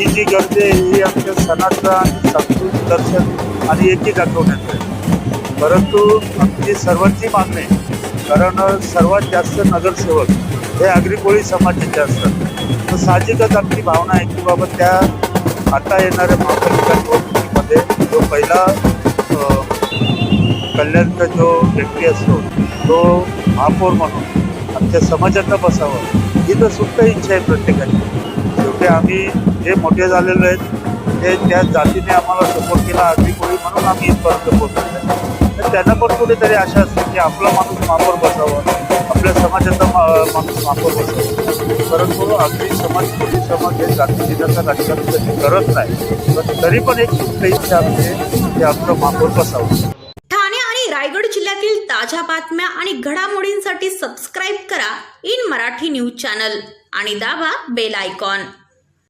ही जी गर्दी आहे ही आमच्या सणाचं आणि सांस्कृतिक दर्शन आणि एकी दाखवण्याचं आहे. परंतु आमची सर्वांची मागणी आहे कारण सर्वात जास्त नगरसेवक हे आगरी कोळी समाजाचे असतात. तर साहजिकच आमची भावना आहे की बाबा त्या आता येणाऱ्या महापालिका निवडणुकीमध्ये जो पहिला कल्याणचा जो व्यक्ती असतो तो महापौर म्हणून आमच्या समाजातला बसावा ही तर सुप्त इच्छा आहे प्रत्येकाची. शेवटी आम्ही जे मोठे झालेले आहेत ते त्या जातीने आम्हाला सपोर्ट केला अगदी कोळी म्हणून आम्ही इथपर्यंत पोहोचलेलो आहे तर त्यांना पण कुठेतरी आशा असते की आपला माणूस महापौर बसावा आपल्या समाजाचा मा- माणूस महापौर बसावा. परंतु अगदी समाज कोळी समाज हे जाती दिनाचा राजकारण कधी करत नाही पण तरी पण एक सुप्त इच्छा असते की आपलं महापौर बसावं. आणि रायगड जिल्ह्यातील ताज्या बातम्या आणि घडामोडींसाठी सबस्क्राईब करा इन मराठी न्यूज चॅनल आणि दाबा बेल आयकॉन